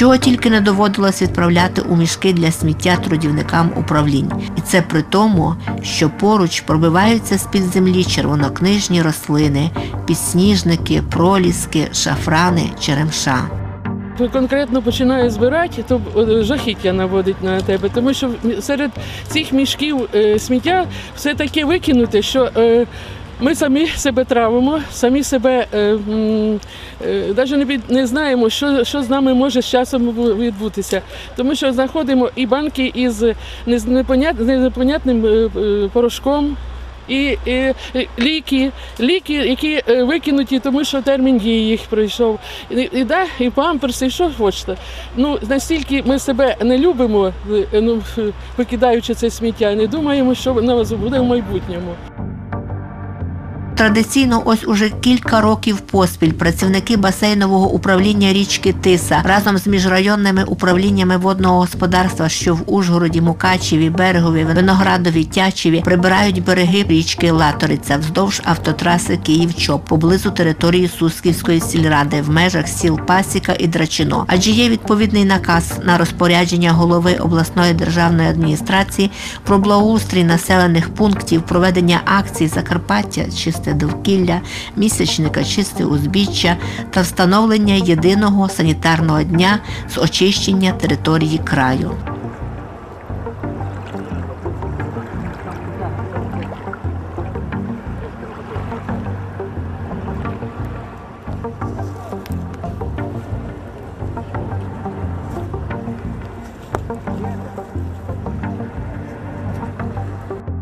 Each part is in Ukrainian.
Чого тільки не доводилось відправляти у мішки для сміття трудівникам управлінь. І це при тому, що поруч пробиваються з-під землі червонокнижні рослини, підсніжники, проліски, шафрани, черемша. Конкретно починає збирати, то е, жахіття наводить на тебе, тому що серед цих мішків е, сміття все таке викинуте, що е, ми самі себе травимо, самі себе навіть не, від- не знаємо, що, що з нами може з часом відбутися. Тому що знаходимо і банки із непонятним е, е, порошком. І, і, ліки, ліки, які е, викинуті, тому що термін дії їх пройшов. І, і, да, і памперси, і що хочете. Ну, настільки ми себе не любимо, е, ну, викидаючи це сміття, не думаємо, що в нас буде в майбутньому. Традиційно, ось уже кілька років поспіль працівники басейнового управління річки Тиса разом з міжрайонними управліннями водного господарства, що в Ужгороді, Мукачеві, Берегові, Виноградові, Тячеві, прибирають береги річки Латориця вздовж автотраси Київ-Чоп поблизу території Сусківської сільради в межах сіл Пасіка і Драчино. Адже є відповідний наказ на розпорядження голови обласної державної адміністрації про благоустрій населених пунктів, проведення акцій Закарпаття, чисте довкілля, місячника чисте узбіччя та встановлення єдиного санітарного дня з очищення території краю.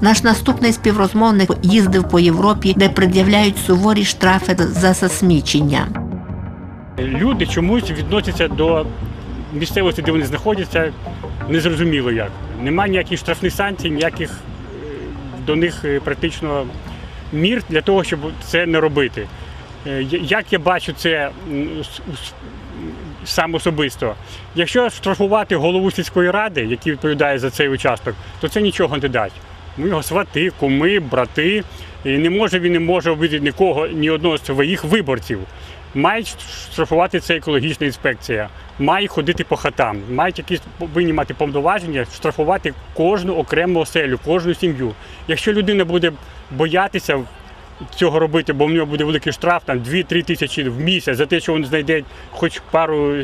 Наш наступний співрозмовник їздив по Європі, де пред'являють суворі штрафи за засмічення. Люди чомусь відносяться до місцевості, де вони знаходяться, незрозуміло як. Немає ніяких штрафних санкцій, ніяких е, до них е, практично мір для того, щоб це не робити. Е, Як я бачу це сам особисто, якщо штрафувати голову сільської ради, який відповідає за цей участок, то це нічого не дасть. Ми його свати, куми, брати. І не може він не може обидіти нікого, ні одного з своїх виборців. Має штрафувати це екологічна інспекція, має ходити по хатам, мають якісь повинні мати повноваження штрафувати кожну окрему оселю, кожну сім'ю. Якщо людина буде боятися цього робити, бо в нього буде великий штраф, там 2-3 тисячі в місяць за те, що він знайде хоч пару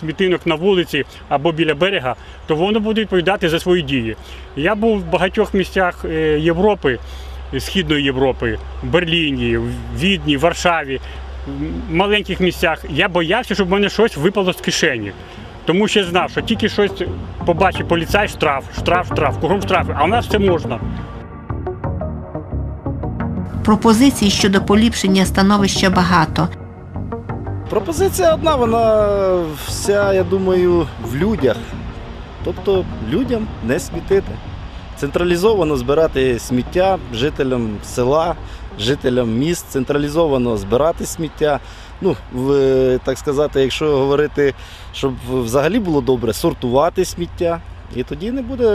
смітинок на вулиці або біля берега, то воно буде відповідати за свої дії. Я був в багатьох місцях е, Європи, Східної Європи, в Берліні, в Відні, в Варшаві, в маленьких місцях. Я боявся, щоб в мене щось випало з кишені. Тому що знав, що тільки щось побачить поліцай, штраф, штраф, штраф, кругом штрафи, а у нас це можна. Пропозицій щодо поліпшення становища багато. Пропозиція одна, вона вся, я думаю, в людях. Тобто людям не смітити. Централізовано збирати сміття жителям села, жителям міст, централізовано збирати сміття. Ну, в, так сказати, якщо говорити, щоб взагалі було добре, сортувати сміття. І тоді не буде.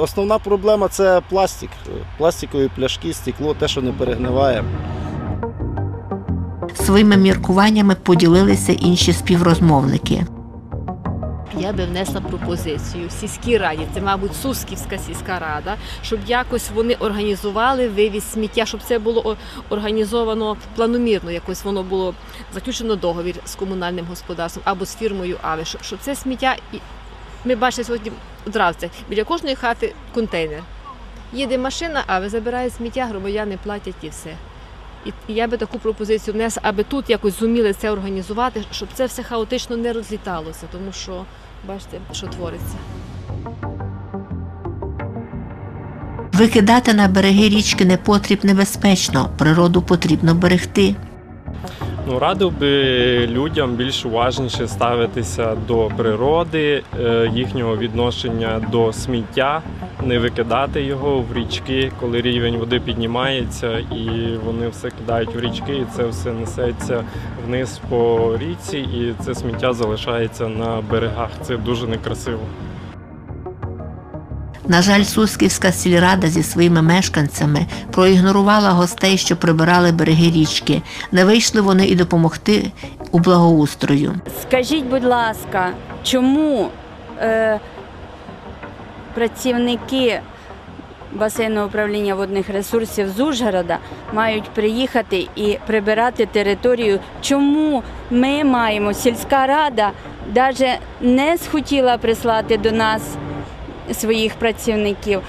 Основна проблема це пластик. Пластикові пляшки, стекло, те, що не перегниває. Своїми міркуваннями поділилися інші співрозмовники. Я би внесла пропозицію в сільській раді, це, мабуть, Сусківська сільська рада, щоб якось вони організували вивіз сміття, щоб це було організовано планомірно, якось воно було заключено договір з комунальним господарством або з фірмою Аве, щоб, це сміття ми бачимо сьогодні одразу біля кожної хати контейнер. Їде машина, а ви забирає сміття, громадяни платять і все. І я би таку пропозицію внесла, аби тут якось зуміли це організувати, щоб це все хаотично не розліталося, тому що бачите, що твориться. Викидати на береги річки непотріб небезпечно, природу потрібно берегти. Ну, радив би людям більш уважніше ставитися до природи, е, їхнього відношення до сміття, не викидати його в річки, коли рівень води піднімається, і вони все кидають в річки, і це все несеться вниз по річці, і це сміття залишається на берегах. Це дуже некрасиво. На жаль, Сусківська сільрада зі своїми мешканцями проігнорувала гостей, що прибирали береги річки. Не вийшли вони і допомогти у благоустрою. Скажіть, будь ласка, чому е, працівники басейного управління водних ресурсів з Ужгорода мають приїхати і прибирати територію? Чому ми маємо, сільська рада навіть не схотіла прислати до нас своїх працівників?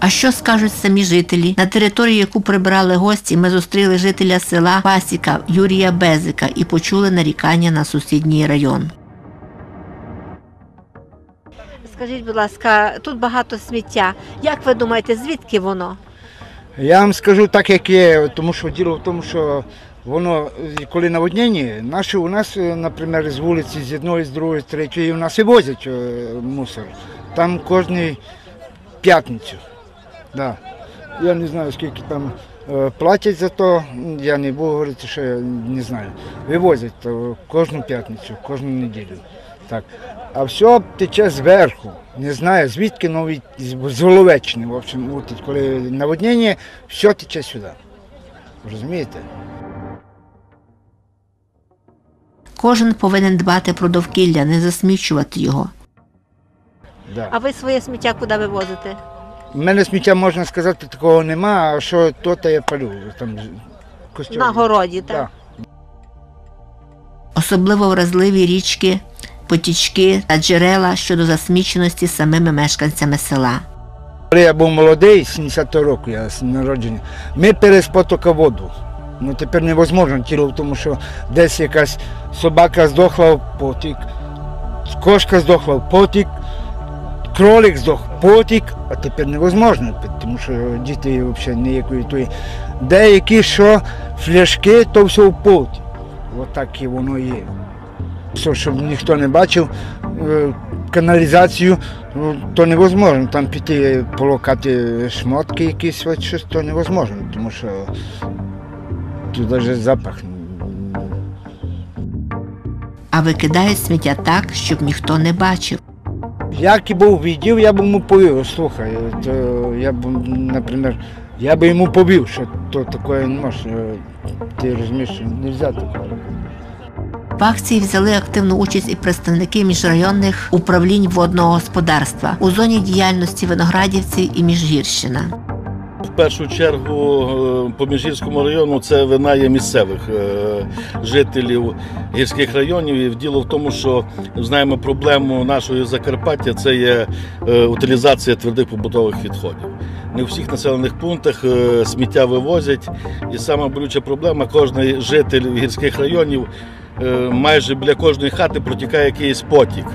А що скажуть самі жителі? На території, яку прибирали гості, ми зустріли жителя села Пасіка Юрія Безика і почули нарікання на сусідній район. Скажіть, будь ласка, тут багато сміття. Як ви думаєте, звідки воно? Я вам скажу так, як є, тому що діло в тому, що воно, коли наводнення, наші у нас, е, наприклад, з вулиці, з одної, з другої, з третьої, у нас і возять е, мусор. Там кожну п'ятницю. Да. Я не знаю, скільки там е, платять за то, я не буду говорити, що я не знаю. Вивозять то кожну п'ятницю, кожну неділю. Так. А все тече зверху. Не знаю, звідки нові з Головеччини, в общем, коли наводнення, все тече сюди. Розумієте? Кожен повинен дбати про довкілля, не засмічувати його. А ви своє сміття куди вивозите? У мене сміття, можна сказати, такого нема, а що то, то я палю. Там костюм. На городі, так? Так. Особливо вразливі річки, потічки та джерела щодо засміченості самими мешканцями села. Коли я був молодий, 70-го року, я народження, ми пили потока воду. Ну тепер невозможно, тіло тому, що десь якась собака здохла в потік, кошка здохла в потік, кролик здох в потік, а тепер невозможно, тому що діти взагалі ніякої тої. Деякі що фляшки, то все в потік. Отак і воно є. Все, щоб ніхто не бачив, е, каналізацію, ну, то невозможно. Там піти полокати шмотки якісь, щось, то невозможно, тому що тут навіть запах. А викидають сміття так, щоб ніхто не бачив. Як і був відділ, я б йому повів, слухай, то я б, наприклад, я би йому повів, що то таке не може. е, Ти розумієш, що не можна такого робити. В акції взяли активну участь і представники міжрайонних управлінь водного господарства у зоні діяльності Виноградівці і Міжгірщина. Першу чергу е, по Міжгірському району це вина є місцевих е, жителів гірських районів. І діло в тому, що знаємо проблему нашої Закарпаття це є е, утилізація твердих побутових відходів. Не у всіх населених пунктах сміття вивозять, і сама болюча проблема кожен житель гірських районів майже біля кожної хати протікає якийсь потік.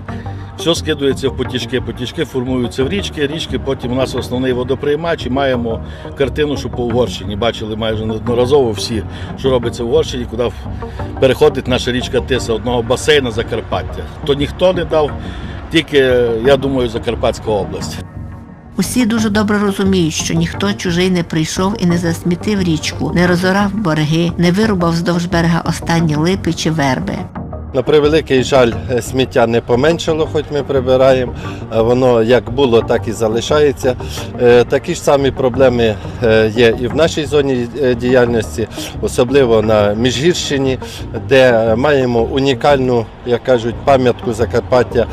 Все скидується в потічки. Потічки формуються в річки. Річки потім у нас основний водоприймач і маємо картину, що по Угорщині бачили майже неодноразово всі, що робиться в Угорщині, куди переходить наша річка Тиса одного басейна Закарпаття. То ніхто не дав, тільки я думаю, Закарпатська область. Усі дуже добре розуміють, що ніхто чужий не прийшов і не засмітив річку, не розорав береги, не вирубав вздовж берега останні липи чи верби. На превеликий жаль, е, сміття не поменшало, хоч ми прибираємо. Воно як було, так і залишається. Е, Такі ж самі проблеми е, є і в нашій зоні діяльності, особливо на Міжгірщині, де маємо унікальну, як кажуть, пам'ятку Закарпаття.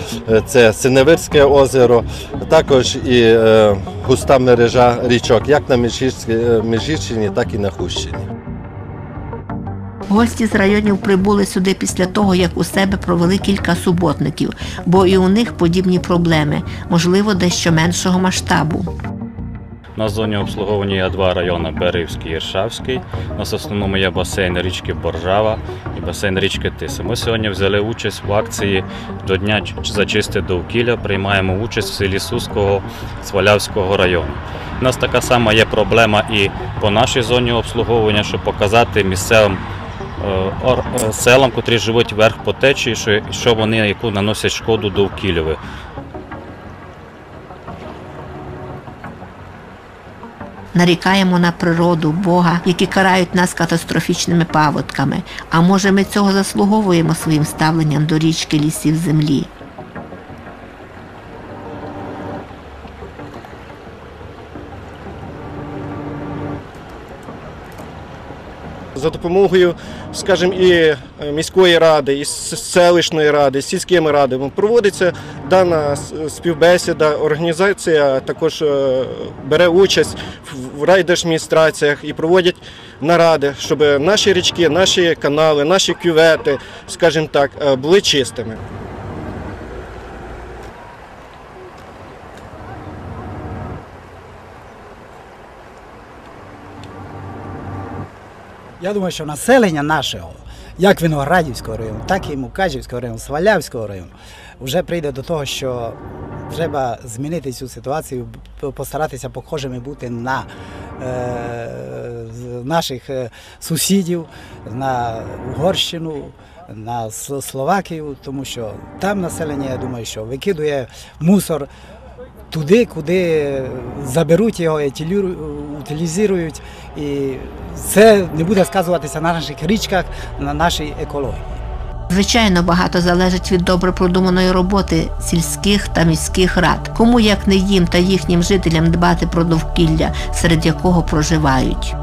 Це Синевирське озеро, також і густа мережа річок, як на Міжгірщині, так і на Хущині. Гості з районів прибули сюди після того, як у себе провели кілька суботників, бо і у них подібні проблеми, можливо, дещо меншого масштабу. На зоні обслуговування є два райони Берівський і Іршавський. У нас основному є басейн річки Боржава і басейн річки Тиса. Ми сьогодні взяли участь в акції до Дня Ч- за чисте довкілля. Приймаємо участь в селі Суского Свалявського району. У нас така сама є проблема і по нашій зоні обслуговування, щоб показати місцевим селам, котрі живуть вверх по течії, що, що вони яку наносять шкоду довкіллю. Нарікаємо на природу, Бога, які карають нас катастрофічними паводками. А може, ми цього заслуговуємо своїм ставленням до річки лісів землі. За допомогою, скажімо, і е, міської ради, і селищної ради, сільськими радами проводиться дана співбесіда. Організація також е, бере участь в- райдержміністраціях і проводять наради, щоб наші річки, наші канали, наші кювети, скажімо так, е, були чистими. Я думаю, що населення нашого, як Виноградівського району, так і Мукачівського району, Свалявського району, вже прийде до того, що треба змінити цю ситуацію, постаратися похожими бути на е, наших е, сусідів, на Угорщину, на Словакію, тому що там населення, я думаю, що викидує мусор туди, куди заберуть його, утилізують, і це не буде сказуватися на наших річках, на нашій екології. Звичайно, багато залежить від добре продуманої роботи сільських та міських рад. Кому як не їм та їхнім жителям дбати про довкілля, серед якого проживають.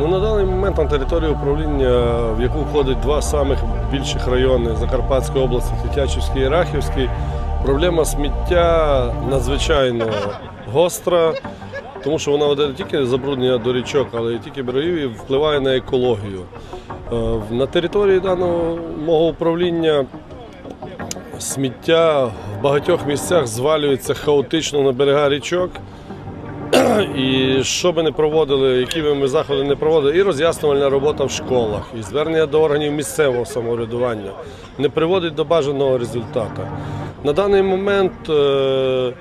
Ну, на даний момент на території управління, в яку входить два самих більших райони Закарпатської області, Тетячівський і Рахівський, проблема сміття надзвичайно гостра, тому що вона не тільки забруднення до річок, але й тільки берегів і впливає на екологію. Е, На території даного мого управління сміття в багатьох місцях звалюється хаотично на берега річок. І що би не проводили, які би ми заходи не проводили, і роз'яснювальна робота в школах, і звернення до органів місцевого самоврядування не приводить до бажаного результату. На даний момент, е, е,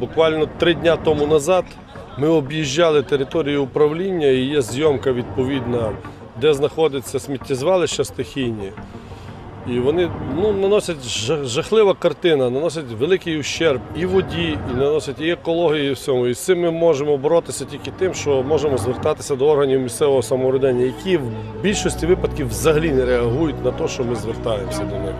буквально три дня тому назад, ми об'їжджали територію управління і є зйомка відповідна, де знаходиться сміттєзвалища стихійні. І вони ну, наносять жахлива картина, наносять великий ущерб і воді, і наносять і екології, і всьому. І з цим ми можемо боротися тільки тим, що можемо звертатися до органів місцевого самоврядування, які в більшості випадків взагалі не реагують на те, що ми звертаємося до них.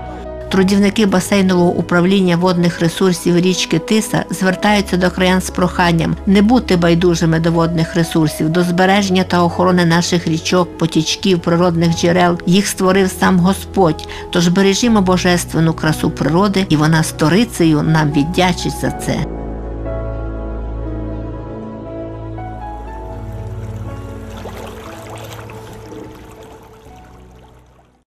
Трудівники басейнового управління водних ресурсів річки Тиса звертаються до краян з проханням не бути байдужими до водних ресурсів, до збереження та охорони наших річок, потічків, природних джерел. Їх створив сам Господь. Тож бережімо божественну красу природи, і вона сторицею нам віддячить за це.